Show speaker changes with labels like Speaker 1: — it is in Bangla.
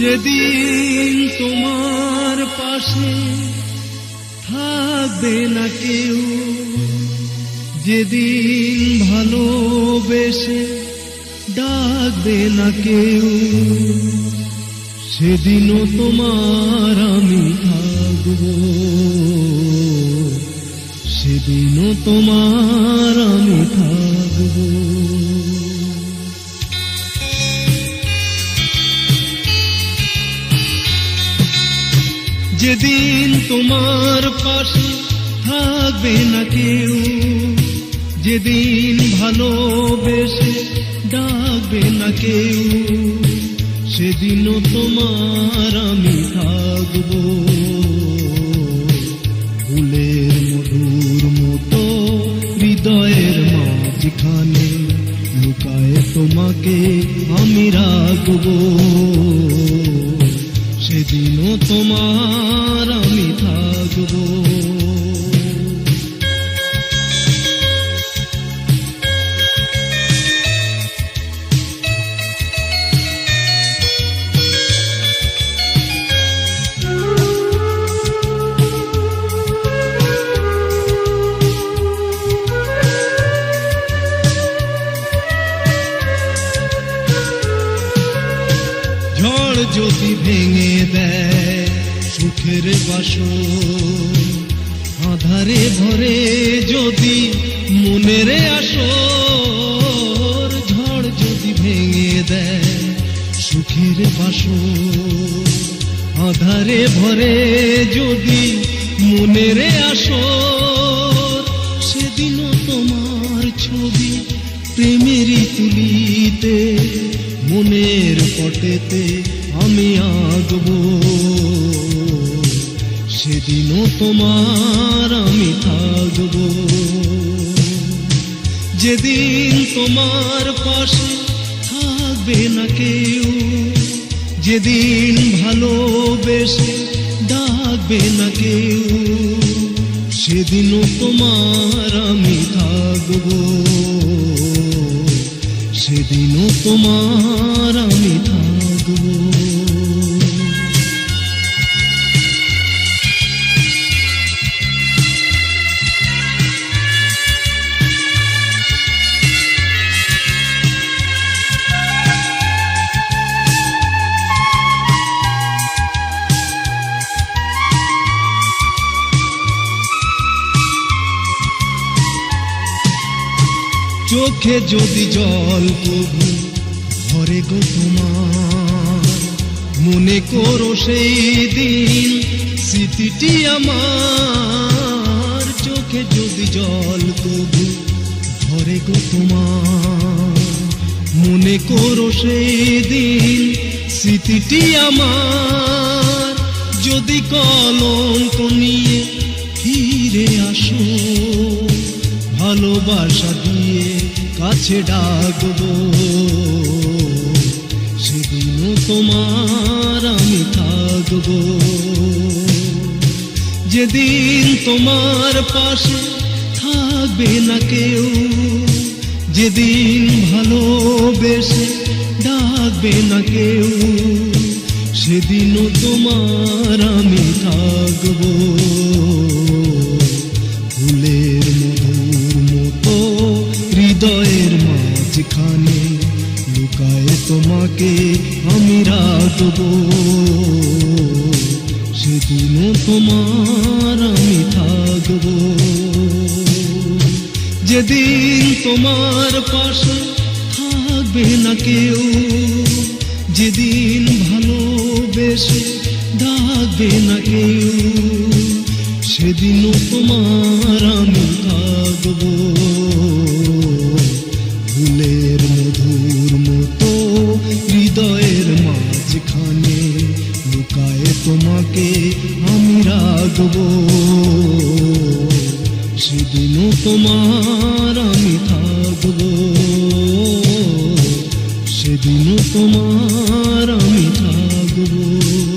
Speaker 1: যেদিন তোমার পাশে থাকবে না কেউ, যেদিন ভালোবেসে ডাকবে না কেউ, সেদিনও তোমার আমি থাকব। সেদিনও তোমার আমি থাকব। যেদিন তোমার পাশে থাকবে না কেউ, যেদিন ভালোবেসে ডাকবে না কেউ, সেদিনও তোমার আমি থাকব। ফুলের মধুর মতো হৃদয়ের মাঝখানে লুকায় তোমাকে আমি রাখব। সেদিনও তোমার ঝড় যদি ভেঙে দেয়, সুখের বাসো আধারে ভরে যদি মনের আসো ঝড় যদি ভেঙে দেয়, সুখের বাসো আধারে ভরে যদি মনের আসো সেদিনও তোমার ছবি প্রেমেরই তুলিতে, মনের পটেতে আমি আগব। সেদিনও তোমার আমি থাকব। যেদিন তোমার পাশে থাকবে না কেউ, যেদিন ভালোবেসে ডাকবে না কেউ, সেদিনও তোমার আমি থাকব। সেদিনও তোমার চোখে যদি জল প্রভু, ভরে গো তোমার। মনে করো সেই দিন স্মৃতিটি আমার। চোখে যদি জল প্রভু, ভরে গো তোমার। মনে করো সেই দিন স্মৃতিটি আমার। যদি কলঙ্ক নিয়ে ফিরে আসো, ভালোবাসা দিয়ে কাছে ডাকবো। সেদিনও তোমার আমি থাকব। যেদিন তোমার পাশে থাকবে না কেউ, যেদিন ভালোবেসে ডাকবে না কেউ, সেদিনও তোমার আমি মাঝখানে লুকায় তোমাকে আমি রাখব। সেদিনও তোমার আমি থাকব। যেদিন তোমার পাশে থাকবে না কেউ, যেদিন ভালোবেসে ডাকবে না কেউ, সেদিনও তোমার আমি থাকব। আমি রাখব। সেদিনও তোমার আমি থাকব। সেদিনও তোমার আমি থাকব।